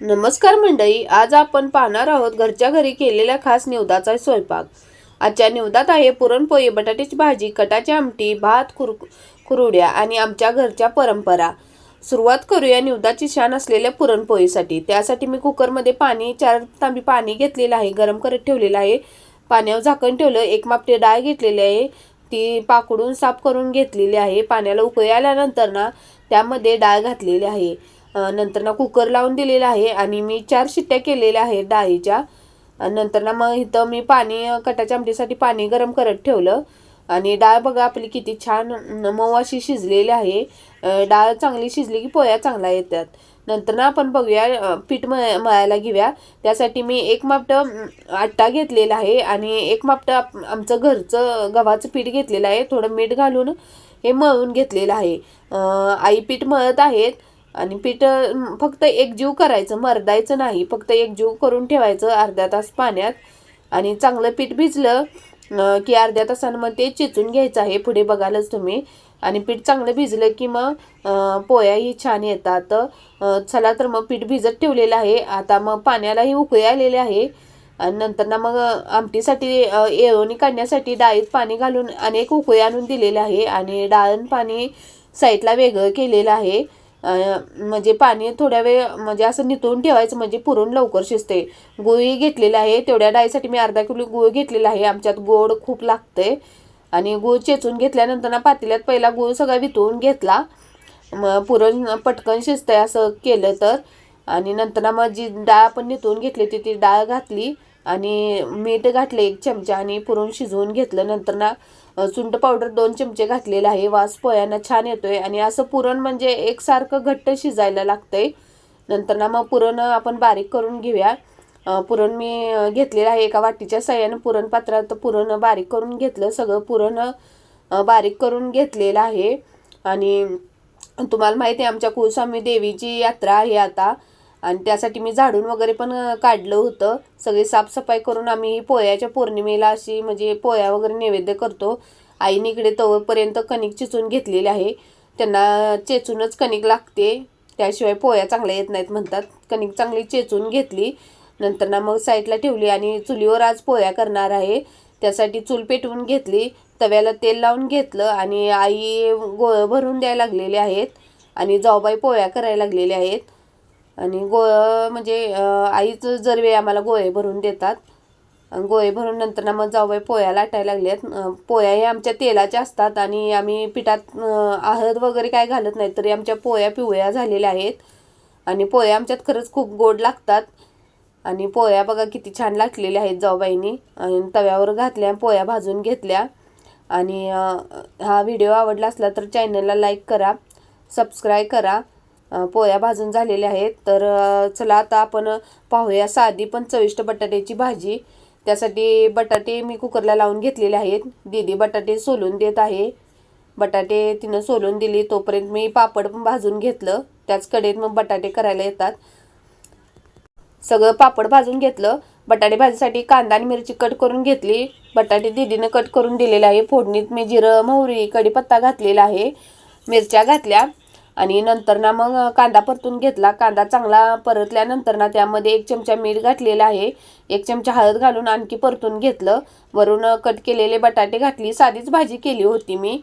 नमस्कार मंडळी आज आपण पाहणार आहोत घरच्या घरी केलेल्या खास निवदाचा स्वयंपाक. आजच्या निवदात आहे पुरणपोळी बटाट्याची भाजी कटाची आमटी भात खुर कुरुड्या आणि आमच्या घरच्या परंपरा. सुरुवात करूया निवदाची शान असलेल्या पुरणपोळीसाठी. त्यासाठी मी कुकरमध्ये पाणी चार तांबी पाणी घेतलेलं आहे गरम करत ठेवलेलं आहे. पाण्यावर झाकण ठेवलं एक मापटे डाळ घेतलेली आहे. ती पाकडून साफ करून घेतलेली आहे. पाण्याला उकळी आल्यानंतर ना त्यामध्ये डाळ घातलेली आहे. नंतर ना कुकर लावून दिलेला आहे आणि मी चार शिट्ट्या केलेल्या आहेत डाळीच्या. नंतर ना मग इथं मी पाणी कटाच्या आमटीसाठी पाणी गरम करत ठेवलं. आणि डाळ बघा आपली किती छान मऊ अशी शिजलेली आहे. डाळ चांगली शिजली की पोळ्या चांगल्या येतात. नंतर ना आपण बघूया पीठ म मळायला घेऊया. त्यासाठी मी एक मापटं आट्टा घेतलेला आहे आणि एक मापटं आप- आमचं घरचं गव्हाचं पीठ घेतलेलं आहे. थोडं मीठ घालून हे मळून घेतलेलं आहे. आई पीठ मळत आहेत. आणि पीठ फक्त फक्त एकजीव करायचं मरदायचं नाही फक्त एकजीव करून ठेवायचं अर्ध्या तास पाण्यात. आणि चांगलं पीठ भिजलं की अर्ध्या तासानं मग ते चेचून घ्यायचं आहे पुढे बघालच तुम्ही. आणि पीठ चांगलं भिजलं की मग पोयाही छान येतात. चला तर मग पीठ भिजत ठेवलेलं आहे. आता मग पाण्यालाही उकळी आलेले आहे. आणि नंतर ना मग आमटीसाठी अं, येळवणी काढण्यासाठी डाळीत पाणी घालून अनेक उकळी आणून दिलेले आहे. आणि डाळण पाणी साईडला वेगळं केलेलं आहे. म्हणजे पाणी थोड्या वेळ म्हणजे असं नितळून ठेवायचं म्हणजे पुरण लवकर शिजते. गुळी घेतलेला आहे तेवढ्या डाळीसाठी मी अर्धा किलो गुळ घेतलेला आहे. आमच्यात गोड खूप लागते आणि गुळ चेचून घेतल्यानंतर ना पातेल्यात पहिला गुळ सगळा वितळून घेतला. मग पुरण पटकन शिजतंय असं केलं तर. आणि नंतर ना मग जी डाळ आपण नितळून घेतली होती ती डाळ घातली. आणि मीठ घातले एक चमचा आणि पुरण शिजवून घेतलं. नंतर ना अ, पावडर दोन चमचे घातलेला आहे. वास पोह्यांना छान येतोय आणि असं पुरण म्हणजे एकसारखं घट्ट शिजायला लागतंय. नंतर ना मग पुरण आपण बारीक करून घेऊया. पुरण मी घेतलेलं आहे एका वाटीच्या सहाय्याने. पुरण पात्रात पुरण बारीक करून घेतलं. सगळं पुरण बारीक करून घेतलेलं आहे. आणि तुम्हाला माहिती आहे आमच्या कुळस्वामी देवीची यात्रा आहे आता. आणि त्यासाठी मी झाडून वगैरे पण काढलं होतं. सगळी साफसफाई करून आम्ही पोह्याच्या पौर्णिमेला अशी म्हणजे पोळ्या वगैरे नैवेद्य करतो. आईने इकडे तवपर्यंत कणिक चिचून घेतलेली आहे. त्यांना चेचूनच कणिक लागते. त्याशिवाय पोह्या चांगल्या येत नाहीत म्हणतात. कणिक चांगली चेचून घेतली. नंतर ना मग साईडला ठेवली आणि चुलीवर आज पोळ्या करणार आहे. त्यासाठी चूल पेटवून घेतली. तव्याला तेल लावून घेतलं आणि आई गोळ भरून द्यायला लागलेले आहेत. आणि जाऊबाई पोळ्या करायला लागलेल्या आहेत. आणि गो म्हणजे आईच जरवे आम्हाला गोळे भरून देतात. गोळे भरून नंतर ना मग जाऊबाई पोळ्या लाटायला लागल्यात. अं, पोळ्या हे आमच्या तेलाच्या असतात आणि आम्ही पिठात आहद हळद वगैरे काय घालत नाही तरी आमच्या पोळ्या पिवळ्या झालेल्या आहेत. आणि पोळ्या आमच्यात खरंच खूप गोड लागतात. आणि पोळ्या बघा किती छान लाटलेल्या आहेत जाऊबाईंनी. आणि तव्यावर घातल्या पोळ्या भाजून घेतल्या. आणि हा व्हिडिओ आवडला असला तर चॅनलला लाईक करा सबस्क्राईब करा. पोळ्या भाजून झालेल्या आहेत. तर चला आता आपण पाहूया. साधी पण चविष्ट बटाट्याची भाजी. त्यासाठी बटाटे मी कुकरला लावून घेतलेले आहेत. दीदी बटाटे सोलून देत आहे. बटाटे तिनं सोलून दिली. तोपर्यंत मी पापड पण भाजून घेतलं. त्याच कडेत मग बटाटे करायला येतात. सगळं पापड भाजून घेतलं. बटाटे भाजीसाठी कांदा आणि मिरची कट करून घेतली. बटाटे दिदीनं कट करून दिलेले आहे. फोडणीत मी जिरं मोहरी कढीपत्ता घातलेला आहे. मिरच्या घातल्या. आणि नंतर ना मग कांदा परतून घेतला. कांदा चांगला परतल्यानंतर ना त्यामध्ये एक चमचा मीठ घातलेला आहे. एक चमचा हळद घालून आणखी परतून घेतलं. वरून कट केलेले बटाटे घातली. साधीच भाजी केली होती मी.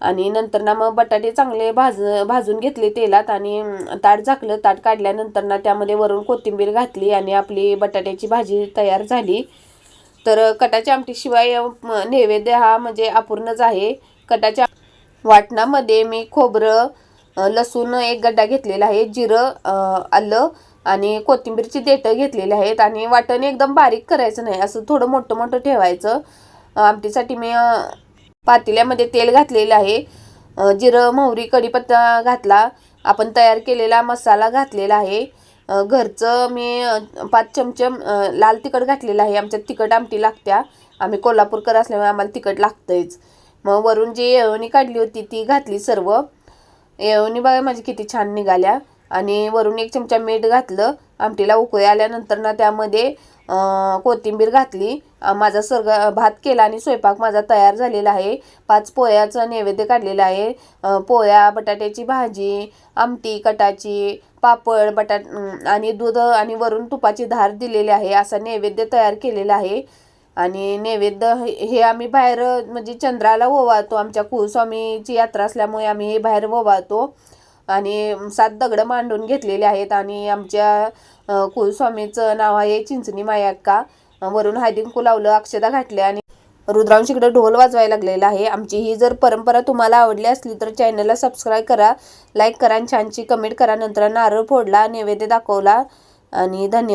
आणि नंतर ना मग बटाटे चांगले भाज भाजून घेतले तेलात आणि ताट झाकलं. ताट काढल्यानंतर ना त्यामध्ये वरून कोथिंबीर घातली आणि आपली बटाट्याची भाजी तयार झाली. तर कटाच्या आमटीशिवाय नैवेद्य हा म्हणजे अपूर्णच आहे. कटाच्या वाटणामध्ये मी खोबरं लसूण एक गड्डा घेतलेला आहे जिरं आलं आणि कोथिंबीरची देठं घेतलेली आहेत आणि वाटण एकदम बारीक करायचं नाही असं थोडं मोठं मोठं ठेवायचं. आमटीसाठी मी पातेल्यामध्ये तेल घातलेलं आहे. जिरं मोहरी कढीपत्ता घातला. आपण तयार केलेला मसाला घातलेला आहे. घरचं मी पाच चमचम लाल तिखट घातलेलं आहे. आमच्यात तिखट आमटी लागत्या. आम्ही कोल्हापूरकर असल्यामुळे आम्हाला तिखट लागतंच मग वरून जी येळवणी काढली होती ती घातली सर्व. येळवणी बघा माझी किती छान निघाल्या. आणि वरून एक चमचा मीठ घातलं. आमटीला उकळी आल्यानंतर ना त्यामध्ये कोथिंबीर घातली. माझा सर्ग भात केला आणि स्वयंपाक माझा तयार झालेला आहे. पाच पोळ्याचं नैवेद्य काढलेलं आहे. पोळ्या बटाट्याची भाजी आमटी कटाची पापड बटाट आणि दूध आणि वरून तुपाची धार दिलेली आहे. असा नैवेद्य तयार केलेला आहे. आणि नैवेद्य हे हे आम्ही बाहेर म्हणजे चंद्राला ओवाळतो आमच्या कुलस्वामीची यात्रा असल्यामुळे आम्ही हे बाहेर ओवाळतो. आणि सात दगडं मांडून घेतलेले आहेत आणि आमच्या कुळस्वामीचं कुलस्वामीचं नाव आहे चिंचणी मायाक्का. वरून हळदी लावलं अक्षदा घातले आणि रुद्रांशीकडे ढोल वाजवायला लागलेला आहे. आमची ही जर परंपरा तुम्हाला आवडली असली तर चॅनलला सबस्क्राईब करा लाईक करा आणि छानची कमेंट करा. नंतर नारळ फोडला नैवेद्य दाखवला आणि धन्यवाद.